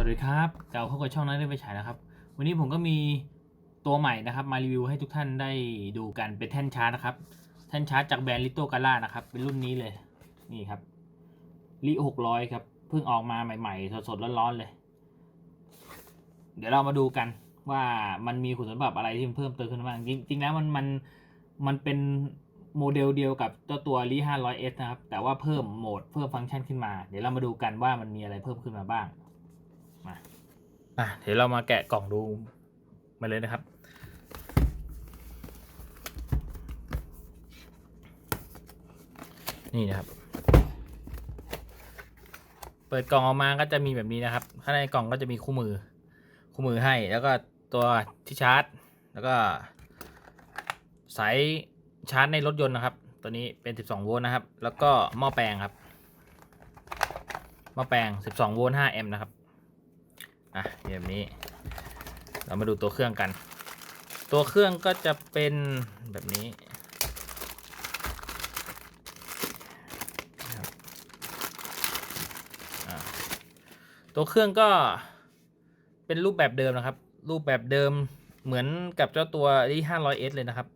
วัสดีครับเก่าเข้ากับช่องนั้นได้ไปฉายนะครับ วันนี้ผมก็มีตัวใหม่นะครับ มารีวิวให้ทุกท่านได้ดูกันเป็นแท่นชาร์จนะครับ แท่นชาร์จจากแบรนด์ลิโตกาล่านะครับ เป็นรุ่นนี้เลย นี่ครับลิหกร้อยครับ เพิ่งออกมาใหม่ ๆ สดๆร้อนๆเลย เดี๋ยวเรามาดูกันว่ามันมีคุณสมบัติอะไรที่มันเพิ่มเติมขึ้นมาบ้างจริงๆแล้วมันมันมันเป็นโมเดลเดียวกับเจ้าตัวลี 500S นะครับ แต่ว่าเพิ่มโหมดเพิ่มฟังก์ชันขึ้นมา เดี๋ยวเรามาดูกันว่ามันมีอะไรเพิ่มขึ้นมาบ้าง มาอะเดี๋ยวเรามาแกะกล่องดูมาเลยนะครับ นี่นะครับ เปิดกล่องออกมาก็จะมีแบบนี้นะครับ ข้างในกล่องก็จะมีคู่มือ คู่มือให้แล้วก็ตัวที่ชาร์จ แล้วก็สายชาร์จในรถยนต์นะครับ ตัวนี้เป็น 12 โวลต์นะครับ แล้วก็หม้อแปลงครับ หม้อแปลง 12 โวลต์ 5 แอมป์นะครับ อะแบบนี้ เรามาดูตัวเครื่องกัน ตัวเครื่องก็จะเป็นแบบนี้ ตัวเครื่องก็เป็นรูปแบบเดิมนะครับ รูปแบบเดิมเหมือนกับเจ้าตัวที่ 500S เลยนะครับ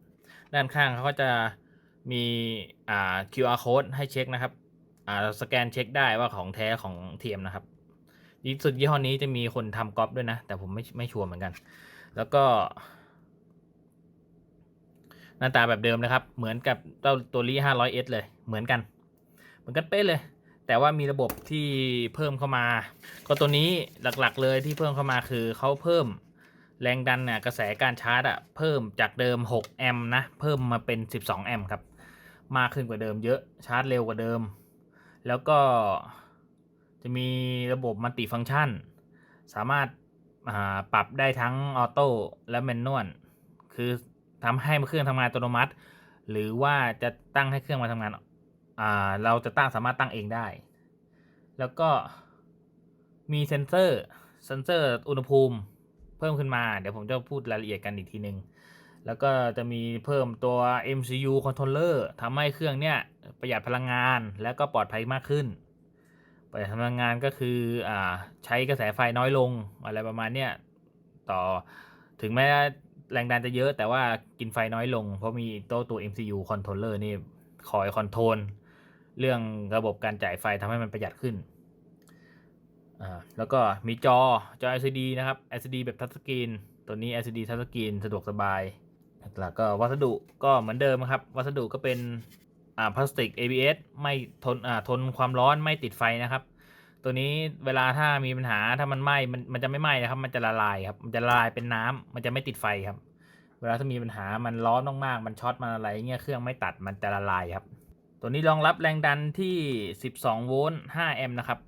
ด้านข้างเขาก็จะมีอ่า QR code ให้เช็คนะครับ อ่าสแกนเช็คได้ว่าของแท้ของเทียมนะครับ ยี่สุดยี่ห้อนี้จะมีคนทำก๊อปด้วยนะ แต่ผมไม่ไม่ชัวร์เหมือนกัน แล้วก็ หน้าตาแบบเดิมนะครับ เหมือนกับเจ้าตัวรี 500S เลย เหมือนกัน เหมือนกันเป๊ะเลย แต่ว่ามีระบบที่เพิ่มเข้ามา ก็ตัวนี้หลักๆ เลยที่เพิ่มเข้ามาคือเขาเพิ่มแรงดันเนี่ยกระแสการชาร์จอะเพิ่มจากเดิม 6 แอมป์นะ เพิ่มมาเป็น 12 แอมป์ครับ มากขึ้นกว่าเดิมเยอะชาร์จเร็วกว่าเดิม แล้วก็ จะมีระบบมัลติฟังก์ชัน สามารถปรับได้ทั้งออโต้และแมนนวลคือทำให้เครื่องทำงานอัตโนมัติ หรือว่าจะตั้งให้เครื่องมาทำงานเราจะตั้งสามารถตั้งเองได้ แล้วก็มีเซนเซอร์เซนเซอร์อุณหภูมิเพิ่มขึ้นมา เดี๋ยวผมจะพูดรายละเอียดกันอีกทีหนึงแล้วก็จะมีเพิ่มตัว MCU controller ทำให้เครื่องเนี่ยประหยัดพลังงานและก็ปลอดภัยมากขึ้น ประหยัดพลังงานก็คืออ่าใช้กระแสไฟน้อยลงอะไรประมาณเนี้ยต่อถึงแม้แรงดันจะเยอะแต่ว่ากินไฟน้อยลง เพราะมีตัวตัว MCU controller นี่คอยคอนโทรลเรื่องระบบการจ่ายไฟทำให้มันประหยัดขึ้นอ่าแล้วก็มีจอจอ LCD นะครับ LCD แบบทัชสกรีนตัวนี้ LCD ทัชสกรีนสะดวกสบายแล้วก็วัสดุก็เหมือนเดิมครับ วัสดุก็เป็น อ่าพลาสติก ABS ไม่ทนอ่าทนความร้อนไม่ติดไฟนะครับ ตัวนี้เวลาถ้ามีปัญหาถ้ามันไหม้มันมันจะไม่ไหม้นะครับ มันจะละลายครับ มันจะละลายเป็นน้ำมันจะไม่ติดไฟครับ เวลาถ้ามีปัญหามันร้อนมากๆมันช็อตมันอะไรเงี้ยเครื่องไม่ตัดมันจะละลายครับ ตัวนี้รองรับแรงดันที่ 12 โวลต์ 5 แอมป์นะครับ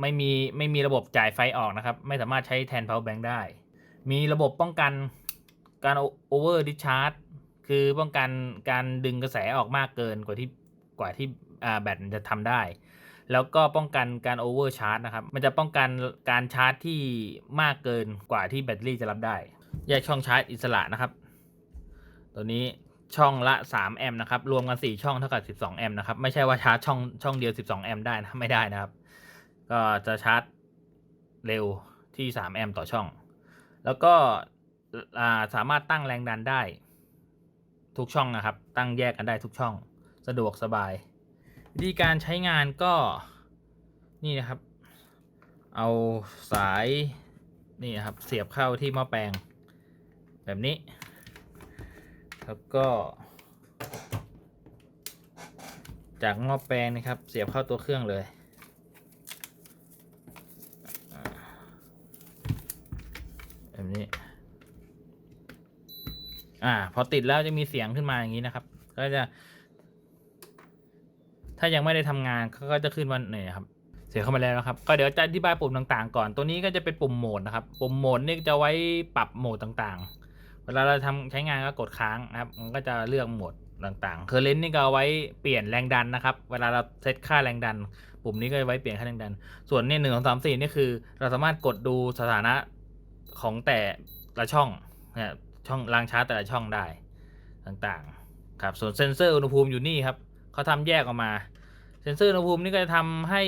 ไม่มีไม่มีระบบจ่ายไฟออกนะครับ ไม่สามารถใช้แทน power bank ได้ มีระบบป้องกันการ over discharge คือป้องกันการดึงกระแสออกมากเกินกว่าที่กว่าที่แบตจะทำได้ แล้วก็ป้องกันการ over charge นะครับ มันจะป้องกันการชาร์จที่มากเกินกว่าที่แบตเตอรี่จะรับได้ แยกช่องชาร์จอิสระนะครับ ตัวนี้ช่องละ 3 แอมป์นะครับ รวมกัน 4 ช่องเท่ากับ 12 แอมป์นะครับ ไม่ใช่ว่าชาร์จช่องช่องเดียว 12 แอมป์ได้นะ ไม่ได้นะครับ ก็จะชาร์จเร็วที่ 3 แอมป์ต่อช่อง แล้วก็สามารถตั้งแรงดันได้ ทุกช่องนะครับ ตั้งแยกกันได้ทุกช่อง สะดวกสบาย วิธีการใช้งานก็นี่นะครับ เอาสายนี่นะครับเสียบเข้าที่หม้อแปลง แบบนี้ แล้วก็ จากหม้อแปลงนะครับ เสียบเข้าตัวเครื่องเลยแบบนี้ อ่า พอติดแล้วจะมีเสียงขึ้นมาอย่างนี้นะครับ ก็จะ ถ้ายังไม่ได้ทำงานเขาก็จะขึ้นว่าเนี่ครับ เสียเข้ามาแล้วนะครับ ก็เดี๋ยวจะอธิบายปุ่มต่างๆ ก่อน ตัวนี้ก็จะเป็นปุ่มโหมดนะครับ ปุ่มโหมดนี่จะไว้ปรับโหมดต่างๆ เวลาเราทำใช้งานก็กดค้างนะครับ มันก็จะเลือกโหมดต่างๆเคอร์เรนต์นี่ก็เอาไว้เปลี่ยนแรงดันนะครับ เวลาเราเซตค่าแรงดัน ปุ่มนี้ก็ไว้เปลี่ยนค่าแรงดัน ส่วนนี่หนึ่งสองสามสี่นี่คือ เราสามารถกดดูสถานะของแต่ละช่องเนี่ย ช่องรางชาร์จแต่ละช่องได้ต่างๆ ครับ ส่วนเซ็นเซอร์อุณหภูมิอยู่นี่ครับเขาทำแยกออกมา เซ็นเซอร์อุณหภูมินี่ก็จะทำให้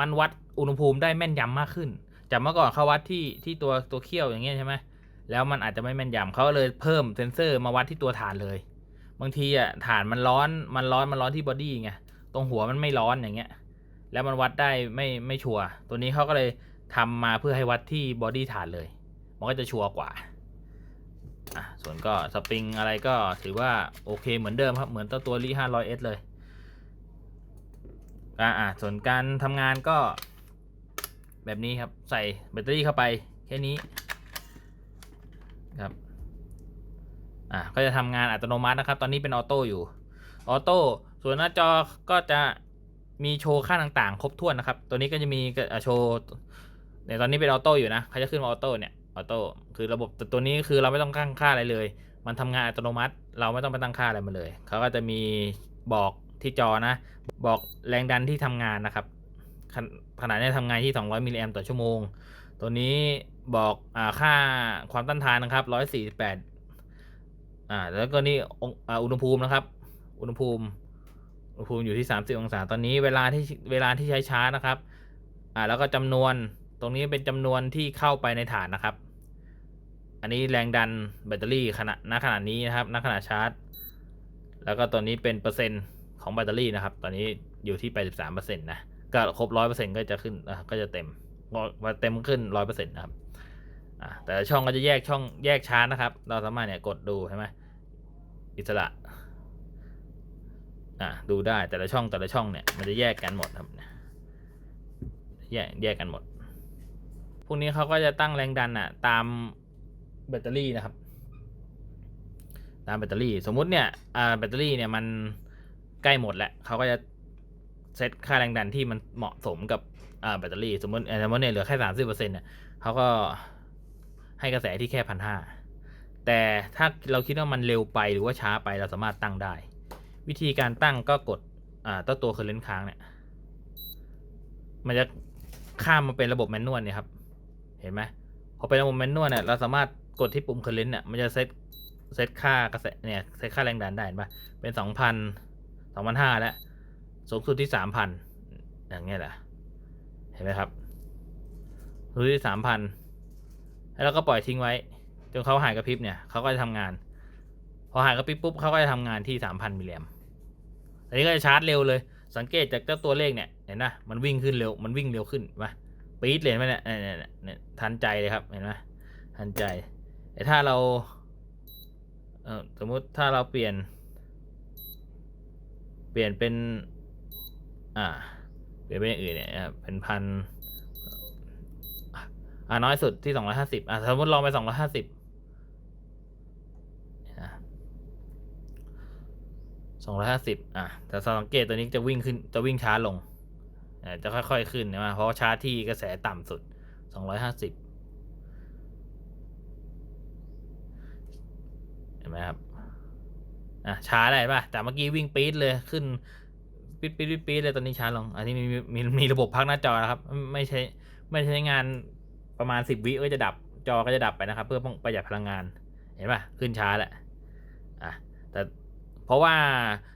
มันวัดอุณหภูมิได้แม่นยำมากขึ้น จากเมื่อก่อนเขาวัดที่ที่ตัวตัวเขี้ยวอย่างเงี้ยใช่ไหมแล้วมันอาจจะไม่แม่นยำเขาเลยเพิ่มเซนเซอร์มาวัดที่ตัวฐานเลย บางทีอะฐานมันร้อนมันร้อนมันร้อนที่บอดี้ไงตรงหัวมันไม่ร้อนอย่างเงี้ย แล้วมันวัดได้ไม่ไม่ชัวร์ตัวนี้เขาก็เลยทำมาเพื่อให้วัดที่บอดี้ฐานเลย มันก็จะชัวร์กว่า ส่วนก็สปริงอะไรก็ถือว่าโอเคเหมือนเดิมครับ เหมือนตัวตัวรี500 s เลยอ่าอะส่วนการทำงานก็ แบบนี้ครับ ใส่แบตเตอรี่เข้าไปแค่นี้ครับอะก็จะทำงานอัตโนมัตินะครับ ตอนนี้เป็นออโต้อยู่ออโต้ส่วนหน้าจอก็จะมีโชว์ค่าต่างๆ ครบถ้วนนะครับ ตัวนี้ก็จะมีะโชว์เนี่ยตอนนี้เป็นออโต้อยู่นะเขาจะขึ้นมาออโต้เนี่ย ออโต้คือระบบแต่ตัวนี้คือเราไม่ต้องตั้งค่าอะไรเลย มันทำงานอัตโนมัติ เราไม่ต้องไปตั้งค่าอะไรมาเลย เขาก็จะมีบอกที่จอนะ บอกแรงดันที่ทำงานนะครับ ขนาดนี้ทำงานที่ 200มิลลิแอมต่อชั่วโมง ตัวนี้บอกอ่าค่าความต้านทานนะครับ 148อ่าแล้วก็นี่อุณหภูมินะครับ อุณหภูมิ อุณหภูมิอยู่ที่ 30 องศา ตอนนี้เวลาที่เวลาที่ใช้ช้านะครับ อ่าแล้วก็จำนวนตรงนี้เป็นจำนวนที่เข้าไปในฐานนะครับ อันนี้แรงดันแบตเตอรี่ขณะณขณะนี้นะครับณขณะชาร์จ แล้วก็ตัวนี้เป็นเปอร์เซ็นต์ของแบตเตอรี่นะครับ ตอนนี้อยู่ที่ 83%นะ ก็ครบ 100%ก็จะขึ้นก็จะเต็มพอเต็มขึ้น 100%นะครับแต่ช่องก็จะแยกช่องแยกชาร์จนะครับ เราสามารถเนี่ยกดดูใช่ไหมอิสระอ่าดูได้แต่ละช่องแต่ละช่องเนี่ยมันจะแยกกันหมดครับแยกแยกกันหมด พวกนี้เขาก็จะตั้งแรงดันอะตาม แบตเตอรี่นะครับตามแบตเตอรี่สมมุติเนี่ยแบตเตอรี่เนี่ยมันใกล้หมดแล้วเขาก็จะเซตค่าแรงดันที่มันเหมาะสมกับแบตเตอรี่สมมติสมมติเนี่ยเหลือแค่สามสิบเปอร์เซ็นต์เนี่ยเขาก็ให้กระแสที่แค่พันห้าแต่ถ้าเราคิดว่ามันเร็วไปหรือว่าช้าไปเราสามารถตั้งได้ วิธีการตั้งก็กดตัวตัวเคอร์เรนต์ค้างเนี่ยมันจะข้ามมาเป็นระบบแมนนวลเนี่ยครับ เห็นไหมพอเป็นระบบแมนนวลเนี่ยเราสามารถ กดที่ปุ่มเคอร์เรนต์เนี่ยมันจะเซตเซตค่ากระแสเนี่ยเซตค่าแรงดันได้เห็นปะเป็นสองพันสองพันห้าแล้วสูงสุดที่สามพันอย่างเงี้ยแหละเห็นไหมครับสูงสุดที่สามพันแล้วเราก็ปล่อยทิ้งไว้จนเขาหายกระพริบเนี่ยเขาก็จะทำงาน พอหายกระพริบปุ๊บเขาก็จะทำงานที่สามพันมิลลิแอมอันนี้ก็จะชาร์จเร็วเลย สังเกตจากเจ้าตัวเลขเนี่ยเห็นนะมันวิ่งขึ้นเร็วมันวิ่งเร็วขึ้นเห็นปะปี๊ดเลยไหมเนี่ยเนี่ยเนี่ยเนี่ยทันใจเลยครับเห็นไหมทันใจ แต่ถ้าเราเออสมมุติถ้าเราเปลี่ยน เปลี่ยนเป็น อ่า เปลี่ยนเป็นอย่างอื่นเนี่ยเป็นพันอ่าน้อยสุดที่สองร้อยห้าสิบอ่าสมมติลองไปสองร้อยห้าสิบสองร้อยห้าสิบอะแต่สังเกตตัวนี้จะวิ่งขึ้น จะวิ่งช้าลงอ่าจะค่อยๆขึ้นนะเพราะว่าชาที่กระแสต่ำสุดสองร้อยห้าสิบเห็น ไหมครับอะช้าได้ป่ะจากเมื่อกี้วิ่งปี๊ดเลยขึ้นปี๊ดปี๊ดปี๊ดเลยตอนนี้ช้าลง อันนี้มีมีมีระบบพักหน้าจอนะครับ ไม่ใช่ไม่ใช้งานประมาณสิบวิก็จะดับจอก็จะดับไปนะครับ เพื่อป้องประหยัดพลังงานเห็นป่ะขึ้นช้าแหละอะแต่เพราะว่า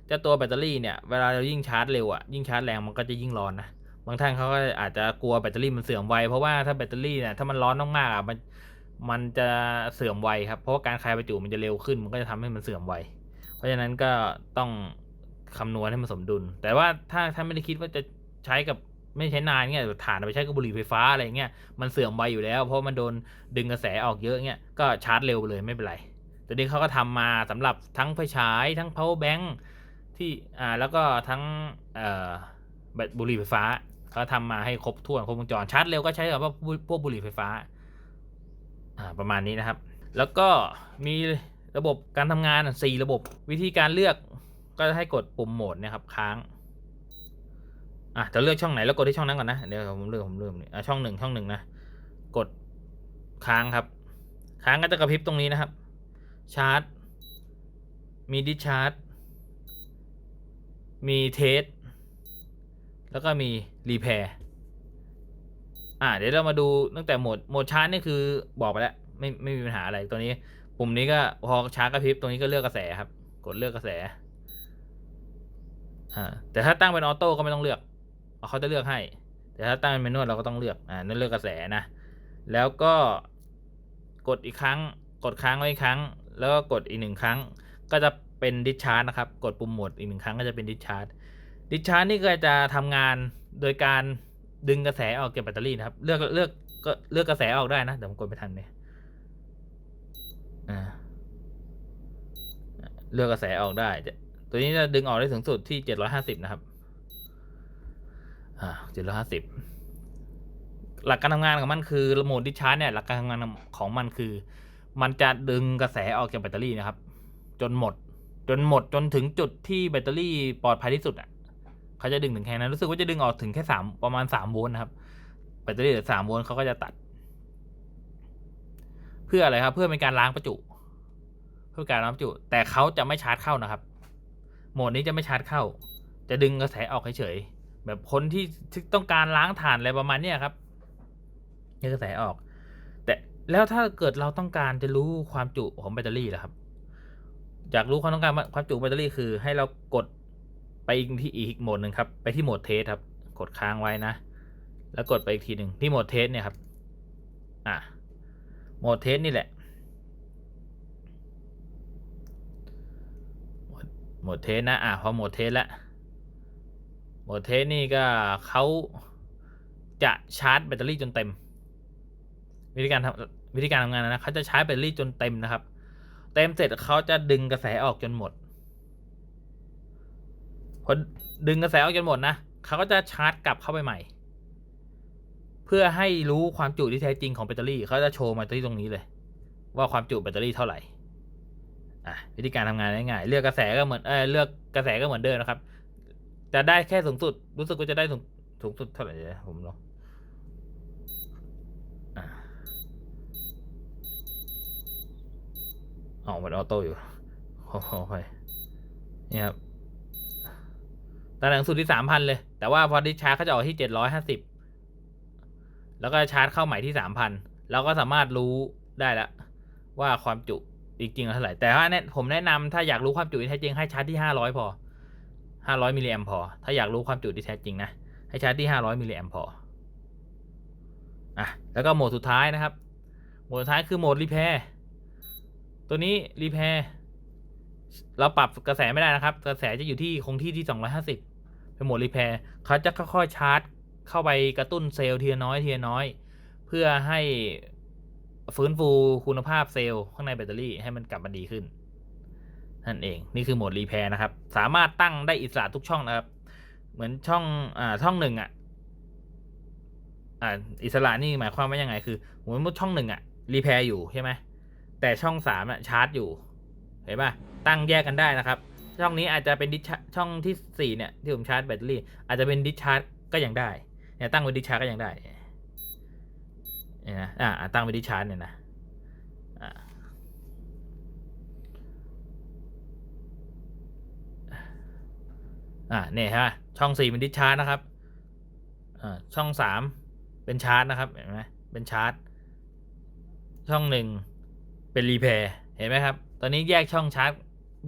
เจ้าตัวแบตเตอรี่เนี่ยเวลาเรายิ่งชาร์จเร็วอะยิ่งชาร์จแรงมันก็จะยิ่งร้อนนะบางท่านเขาก็อาจจะกลัวแบตเตอรี่มันเสื่อมไวเพราะว่าถ้าแบตเตอรี่เนี่ยถ้ามันร้อนมากๆอะมัน มันจะเสื่อมไวครับ เพราะว่าการคลายประจุมันจะเร็วขึ้น มันก็จะทำให้มันเสื่อมไว เพราะฉะนั้นก็ต้องคำนวณให้มันสมดุล แต่ว่าถ้าถ้าไม่ได้คิดว่าจะใช้กับไม่ใช้นานเงี้ยฐานไปใช้กับบุหรี่ไฟฟ้าอะไรเงี้ย มันเสื่อมไวอยู่แล้ว เพราะมันโดนดึงกระแสออกเยอะเงี้ย ก็ชาร์จเร็วเลยไม่เป็นไร แต่นี้เขาก็ทำมาสำหรับทั้งไฟฉาย ทั้ง power bank ที่ อ่า แล้วก็ทั้งเอ่อแบตบุหรี่ไฟฟ้าเขาทำมาให้ครบถ้วนครบวงจร ชาร์จเร็วก็ใช้กับพวกบุหรี่ไฟฟ้า ประมาณนี้นะครับ แล้วก็มีระบบการทำงานสี่ระบบวิธีการเลือกก็ให้กดปุ่มโหมดนะครับค้างอะจะเลือกช่องไหนแล้วกดที่ช่องนั้นก่อนนะเดี๋ยวผมเลือกผมเริ่มนี่อะช่องหนึ่งช่องหนึ่งนะกดค้างครับ ค้างก็จะกระพริบตรงนี้นะครับ ชาร์จ มีดิชาร์จ มีเทสแล้วก็มีรีแพร์ อะเดี๋ยวเรามาดูตั้งแต่โหมดโหมดชาร์จนี่คือบอกไปแล้วไม่ไม่มีปัญหาอะไรตัวนี้ ปุ่มนี้ก็พอชาร์จกระพริบตรงนี้ก็เลือกกระแสครับ กดเลือกกระแส อ่า แต่ถ้าตั้งเป็นออโต้ก็ไม่ต้องเลือกเขาจะเลือกให้ แต่ถ้าตั้งเป็นแมนวลเราก็ต้องเลือก อ่านั่นเลือกกระแสนะ แล้วก็กดอีกครั้ง กดค้างไว้อีกครั้ง แล้วก็กดอีกหนึ่งครั้ง ก็จะเป็นดิชาร์จนะครับ กดปุ่มโหมดอีกหนึ่งครั้งก็จะเป็นดิชาร์จดิชาร์จนี่ก็จะทำงานโดยการ ดึงกระแสออกจากแบตเตอรี่นะครับ เลือกเลือกก็เลือกกระแสออกได้นะเดี๋ยวผมกดไปทันเนี่ยอ่าเลือกกระแสออกได้จะตัวนี้จะดึงออกได้สูงสุดที่เจ็ดร้อยห้าสิบนะครับอ่าเจ็ดร้อยห้าสิบหลักการทำงานของมันคือโหมดดิชาร์จเนี่ยหลักการทำงานของมันคือ มันจะดึงกระแสออกจากแบตเตอรี่นะครับ จนหมด จนหมดจนถึงจุดที่แบตเตอรี่ปลอดภัยที่สุดอะ เขาจะดึงถึงแค่นั้นรู้สึกว่าจะดึงออกถึงแค่สามประมาณสามโวลต์นะครับแบตเตอรี่เหลือสามโวลต์เขาก็จะตัด เพื่ออะไรครับ เพื่อเป็นการล้างประจุ เพื่อการล้างประจุ แต่เขาจะไม่ชาร์จเข้านะครับ โหมดนี้จะไม่ชาร์จเข้า จะดึงกระแสออกเฉยๆแบบคนที่ต้องการล้างถ่านอะไรประมาณเนี้ยครับดึงกระแสออก แต่แล้วถ้าเกิดเราต้องการจะรู้ความจุของแบตเตอรี่ล่ะครับอยากรู้ความต้องการความจุแบตเตอรี่คือ ให้เรากด ไปอีกที่อีกโหมดหนึ่งครับ ไปที่โหมดเทสครับ กดค้างไว้นะ แล้วกดไปอีกทีหนึ่งที่โหมดเทสเนี่ยครับ อะโหมดเทสนี่แหละ โหมดเทสนะ อะพอโหมดเทสแล้วโหมดเทสนี่ก็เขาจะชาร์จแบตเตอรี่จนเต็ม วิธีการทำวิธีการทำงานนะเขาจะชาร์จแบตเตอรี่จนเต็มนะครับ เต็มเสร็จเขาจะดึงกระแสออกจนหมด พอดึงกระแสออกจนหมดนะเขาก็จะชาร์จกลับเข้าไปใหม่ เพื่อให้รู้ความจุที่แท้จริงของแบตเตอรี่เขาจะโชว์มาที่ตรงนี้เลย ว่าความจุแบตเตอรี่เท่าไหร่อะวิธีการทำงานง่ายๆเลือกกระแสก็เหมือนเออเลือกกระแสก็เหมือนเดิมนะครับจะได้แค่สูงสุด รู้สึกว่าจะได้สูงสูงสุดเท่าไหร่เดี๋ยผมลองอะอ๋อมันออโต้อยู่ขอขอไปนี่ครับ ตำแหน่งสุดที่สามพันเลย แต่ว่าพอดิชาร์จเขาจะออกที่เจ็ดร้อยห้าสิบแล้วก็ชาร์จเข้าใหม่ที่สามพันเราก็สามารถรู้ได้แล้วว่าความจุจริงๆเท่าไหร่ แต่ว่าเนี่ยผมแนะนำถ้าอยากรู้ความจุที่แท้จริงให้ชาร์จที่ห้าร้อยพอห้าร้อยมิลลิแอมพอ ถ้าอยากรู้ความจุที่แท้จริงนะ ให้ชาร์จที่ห้าร้อยมิลลิแอมพอ อะ แล้วก็โหมดสุดท้ายนะครับ โหมดสุดท้ายคือโหมดรีเพร์ตัวนี้รีเพร์เราปรับกระแสไม่ได้นะครับ กระแสจะอยู่ที่คงที่ที่สองร้อยห้าสิบ เป็นโหมดรีเพร์เขาจะค่อยๆชาร์จ เข้าไปกระตุ้นเซลล์ทีละน้อยทีละน้อย เพื่อให้ฟื้นฟูคุณภาพเซลล์ข้างในแบตเตอรี่ให้มันกลับมาดีขึ้นนั่นเองนี่คือโหมดรีเพร์นะครับ สามารถตั้งได้อิสระทุกช่องนะครับ เหมือนช่องอ่าช่องหนึ่งอะอ่าอิสระนี่หมายความว่ายังไงคือสมมติช่องหนึ่งอะรีเพร์อยู่ใช่ไหมแต่ช่องสามอะชาร์จอยู่เห็นป่ะตั้งแยกกันได้นะครับ ช่องนี้อาจจะเป็นดิชช่องที่สี่เนี่ย ที่ผมชาร์จแบตเตอรี่ อาจจะเป็นดิชาร์จก็ยังได้เนี่ยตั้งไว้ดิชาร์จก็ยังได้เนี่ยนะอ่าตั้งไว้ดิชาร์จเนี่ยนะอ่าอ่าเนี่ยฮะช่องสี่เป็นดิชาร์จนะครับอ่าช่องสามเป็นชาร์จนะครับเห็นไหมเป็นชาร์จ ช่องหนึ่งเป็นรีเพย์เห็นไหมครับ ตอนนี้แยกช่องชาร์จ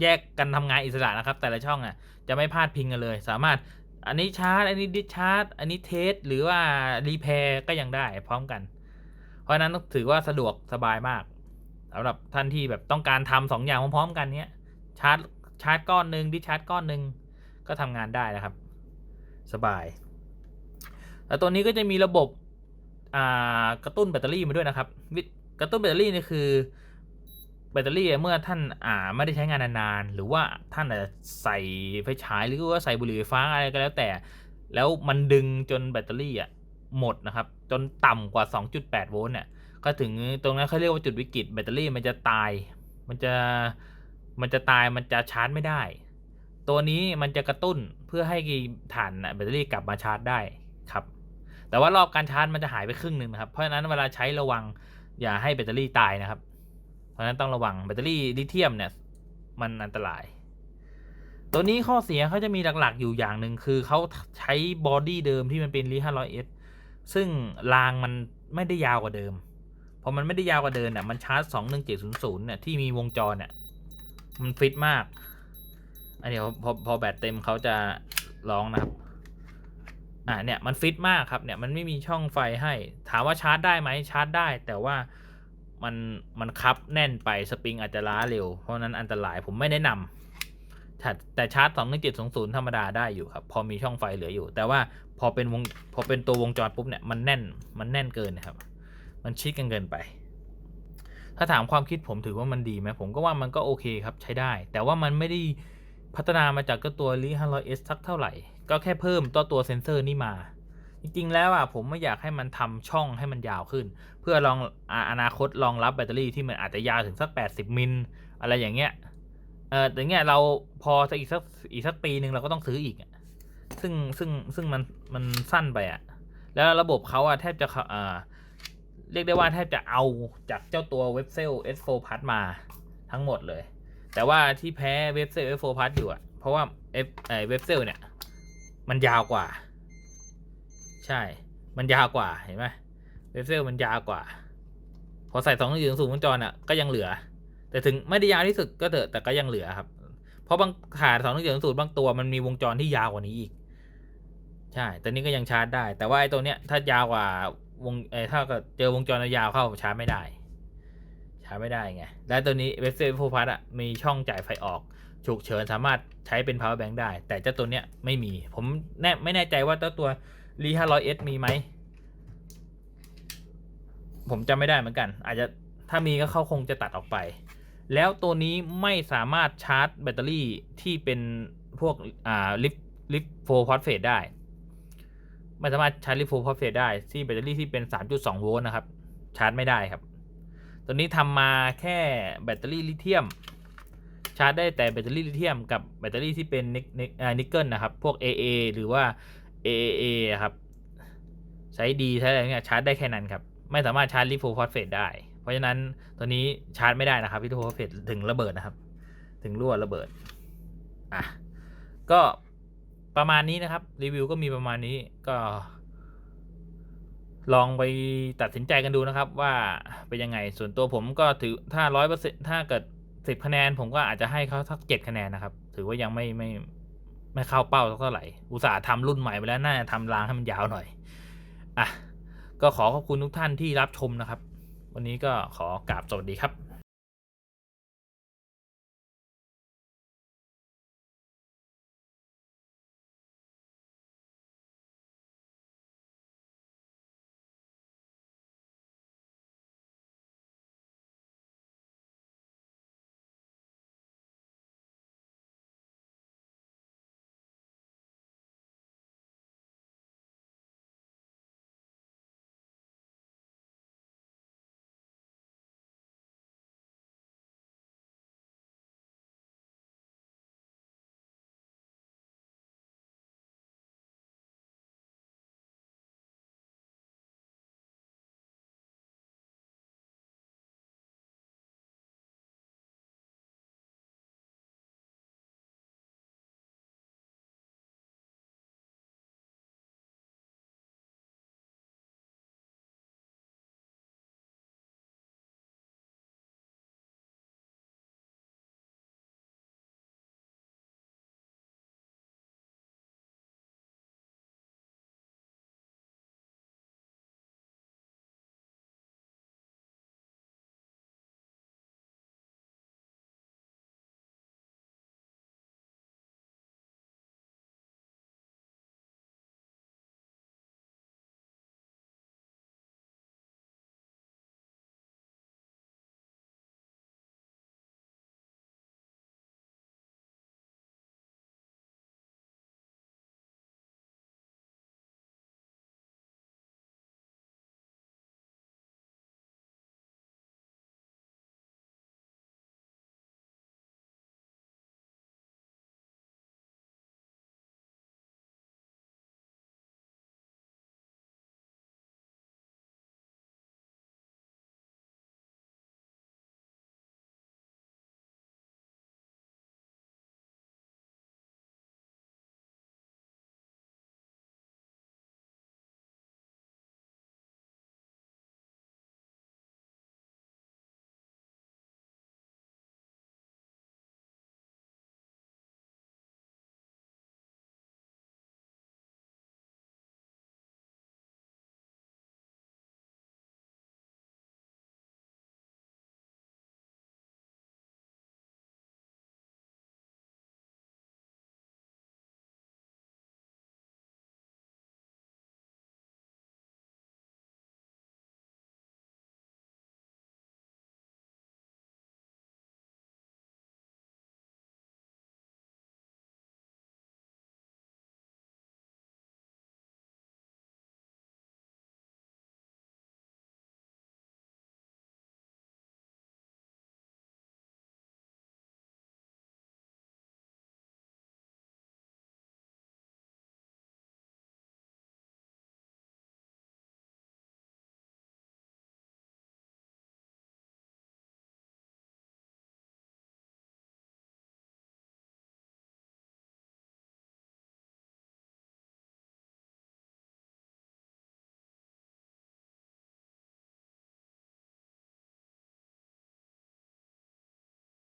แยกกันทำงานอิสระนะครับ แต่ละช่องอะจะไม่พลาดพิงกันเลย สามารถอันนี้ชาร์จ อันนี้ดิชาร์จ อันนี้เทส หรือว่ารีเพร์ก็ยังได้พร้อมกัน เพราะฉะนั้นถือว่าสะดวกสบายมากสำหรับท่านที่แบบต้องการทำสองอย่างพร้อมๆกันเนี้ยชาร์จชาร์จก้อนหนึ่งดิชาร์จก้อนหนึ่งก็ทำงานได้นะครับ สบายแล้วตัวนี้ก็จะมีระบบกระตุ้นแบตเตอรี่มาด้วยนะครับกระตุ้นแบตเตอรี่นี่คือ แบตเตอรี่เมื่อท่านอ่าไม่ได้ใช้งานนานๆ หรือว่าท่านอาจจะใส่ไฟฉายหรือว่าใส่บุหรี่ไฟฟ้าอะไรก็แล้วแต่ แล้วมันดึงจนแบตเตอรี่อะหมดนะครับ จนต่ำกว่า 2.8 โวลต์เนี่ยก็ถึงตรงนั้นเขาเรียกว่าจุดวิกฤตแบตเตอรี่มันจะตาย มันจะมันจะตายมันจะชาร์จไม่ได้ ตัวนี้มันจะกระตุ้นเพื่อให้ถ่านแบตเตอรี่กลับมาชาร์จได้ครับ แต่ว่ารอบการชาร์จมันจะหายไปครึ่งหนึ่งนะครับ เพราะฉะนั้นเวลาใช้ระวังอย่าให้แบตเตอรี่ตายนะครับ ราะนั้นต้องระวังแบตเตอรี่ลิเธียมเนี่ยมันอันตราย ตัวนี้ข้อเสียเขาจะมีหลักๆอยู่อย่างหนึ่งคือเขาใช้บอดี้เดิมที่มันเป็นรี 500S ซึ่งรางมันไม่ได้ยาวกว่าเดิมพอมันไม่ได้ยาวกว่าเดิมเนี่ยมันชาร์จ 21700เนี่ยที่มีวงจรเนี่ยมันฟิตมาก อันนี้พอพอแบตเต็มเขาจะร้องนะครับอ่าเนี่ยมันฟิตมากครับเนี่ยมันไม่มีช่องไฟให้ ถามว่าชาร์จได้ไหมชาร์จได้ แต่ว่า มันมันคับแน่นไปสปริงอาจจะล้าเร็ว เพราะนั้นอันตรายผมไม่แนะนำแต่แต่ชาร์จ2 1 7 2 0ธรรมดาได้อยู่ครับ พอมีช่องไฟเหลืออยู่ แต่ว่าพอเป็นวงพอเป็นตัววงจรปุ๊บเนี่ยมันแน่นมันแน่นเกินนะครับ มันชิดกันเกินไป ถ้าถามความคิดผมถือว่ามันดีไหมผมก็ว่ามันก็โอเคครับใช้ได้ แต่ว่ามันไม่ได้พัฒนามาจากก็ตัวลี 500S สักเท่าไหร่ ก็แค่เพิ่มตัวตัวเซนเซอร์นี่มาจริงๆแล้วอะผมไม่อยากให้มันทำช่องให้มันยาวขึ้น เพื่อรองอนาคตรองรับแบตเตอรี่ที่มันอาจจะยาวถึงสัก 80 มิลอะไรอย่างเงี้ยเออแต่เงี้ยเราพอจะอีกสักอีกสักปีหนึ่งเราก็ต้องซื้ออีกซึ่งซึ่งซึ่งมันมันสั้นไปอะแล้วระบบเขาอะแทบจะเข้าอ่าเรียกได้ว่าแทบจะเอาจากเจ้าตัวเว็บเซล S4 Plus มาทั้งหมดเลย แต่ว่าที่แพ้เว็บเซล S4 Plus อยู่อะเพราะว่าเอฟไอเว็บเซลเนี่ย มันยาวกว่า ใช่ มันยาวกว่าเห็นไหม เว็บเซลมันยาวกว่า พอใส่สองยืนสูงวงจรอะก็ยังเหลือ แต่ถึงไม่ได้ยาวที่สุดก็เถอะแต่ก็ยังเหลือครับ เพราะบางขาดสองยืนสูงบางตัวมันมีวงจรที่ยาวกว่านี้อีก ใช่แต่นี้ก็ยังชาร์จได้ แต่ว่าไอ้ตัวเนี้ยถ้ายาวกว่าวงเออถ้าเจอวงจรยาวเข้าชาร์จไม่ได้ ชาร์จไม่ได้ไงและตัวนี้เว็บเซลโฟพัทอะมีช่องจ่ายไฟออกฉุกเฉินสามารถใช้เป็น power bank ได้ แต่เจ้าตัวเนี้ยไม่มี ผมแน่ไม่แน่ใจว่าเจ้าตัวรี 500S มีไหม ผมจำไม่ได้เหมือนกัน อาจจะถ้ามีก็เขาคงจะตัดออกไป แล้วตัวนี้ไม่สามารถชาร์จแบตเตอรี่ที่เป็นพวกอ่าลิฟลิฟโฟพอสเฟตได้ ไม่สามารถชาร์จลิฟโฟพอสเฟตได้ที่แบตเตอรี่ที่เป็น 3.2 โวลต์นะครับ ชาร์จไม่ได้ครับ ตัวนี้ทำมาแค่แบตเตอรี่ลิเธียม ชาร์จได้แต่แบตเตอรี่ลิเธียมกับแบตเตอรี่ที่เป็นนิกนิกอ่านิกเกิลนะครับ พวก AA หรือว่า AAA ครับ ใช้ดีใช้อะไรเนี่ยชาร์จได้แค่นั้นครับ ไม่สามารถชาร์จลิโฟฟอสเฟตได้ เพราะฉะนั้นตัวนี้ชาร์จไม่ได้นะครับลิโฟฟอสเฟตถึงระเบิดนะครับ ถึงรั่วระเบิดอะก็ประมาณนี้นะครับ รีวิวก็มีประมาณนี้ก็ ลองไปตัดสินใจกันดูนะครับ ว่าเป็นยังไงส่วนตัวผมก็ถือถ้าร้อยเปอร์เซ็นถ้าเกิดสิบคะแนน ผมก็อาจจะให้เขาสักเจ็ดคะแนนนะครับ ถือว่ายังไม่ไม่ไม่เข้าเป้าสักเท่าไหร่ อุตส่าห์ทำรุ่นใหม่ไปแล้วน่าจะทำรางให้มันยาวหน่อย อะ ก็ขอขอบคุณทุกท่านที่รับชมนะครับ วันนี้ก็ขอกราบสวัสดีครับ